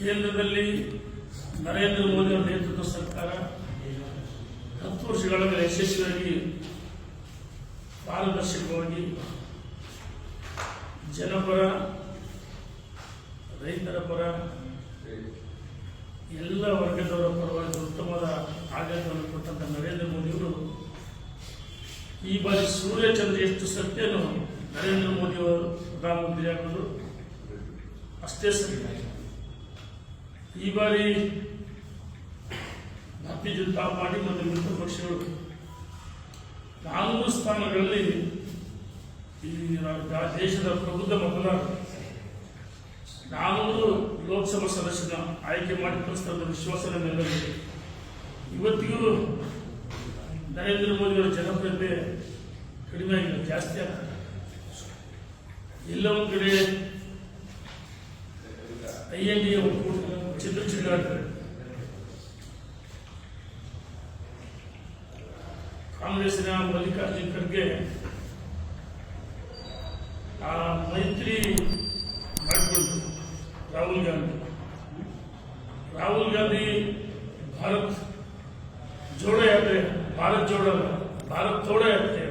ಕೇಂದ್ರದಲ್ಲಿ ನರೇಂದ್ರ ಮೋದಿ ಅವರ ನೇತೃತ್ವದ ಸರ್ಕಾರ ಹತ್ತು ವರ್ಷಗಳ ಮೇಲೆ ಯಶಸ್ವಿಯಾಗಿ ಪಾರದರ್ಶಕವಾಗಿ ಜನಪರ ರೈತರ ಪರ, ಎಲ್ಲ ವರ್ಗದವರ ಪರವಾಗಿ ಉತ್ತಮವಾದ ಆಡಳಿತವನ್ನು ಕೊಟ್ಟಂತ ನರೇಂದ್ರ ಮೋದಿಯವರು ಈ ಬಾರಿ ಸೂರ್ಯಚಂದ್ರ ಎಷ್ಟು ಸತ್ಯನೋ ನರೇಂದ್ರ ಮೋದಿಯವರು ಪ್ರಧಾನಮಂತ್ರಿ ಆಗೋದು ಅಷ್ಟೇ ಸರಿ. ಈ ಬಾರಿ ಭಾರತೀಯ ಜನತಾ ಪಾರ್ಟಿ ಮತ್ತು ಮಿತ್ರ ಪಕ್ಷಗಳು ನಾಲ್ಕು ಸ್ಥಾನಗಳಲ್ಲಿ ಈ ದೇಶದ ಪ್ರಬುದ್ಧ ಮತದಾರರು ನಾನೂರು ಲೋಕಸಭಾ ಸದಸ್ಯನ ಆಯ್ಕೆ ಮಾಡಿ ಕಳಿಸ್ತಾ ವಿಶ್ವಾಸ ನಮ್ಮೆಲ್ಲರಿದೆ ಇವತ್ತಿಗೂ ನರೇಂದ್ರ ಮೋದಿ ಅವರ ಜನಪ್ರಿಯತೆ ಕಡಿಮೆ ಆಗಿಲ್ಲ ಜಾಸ್ತಿ ಎಲ್ಲ ಒಂದು ಕಡೆ ಐ ಎನ್ ಡಿ ಒಕ್ಕೂಟ ಚಿತ್ರ ಚಿಲ್ಲಾಡ್ತಾರೆ ಕಾಂಗ್ರೆಸ್ಸಿನ ಮಲ್ಲಿಕಾರ್ಜುನ್ ಖರ್ಗೆ ಆ ಮೈತ್ರಿ ಮಾಡಿಕೊಂಡು ರಾಹುಲ್ ಗಾಂಧಿ ರಾಹುಲ್ ಗಾಂಧಿ ಭಾರತ್ ಜೋಡೋ ಯಾತ್ರೆ ಭಾರತ್ ಜೋಡೋ ಅಲ್ಲ, ಭಾರತ್ ತೋಡೋ ಯಾತ್ರೆ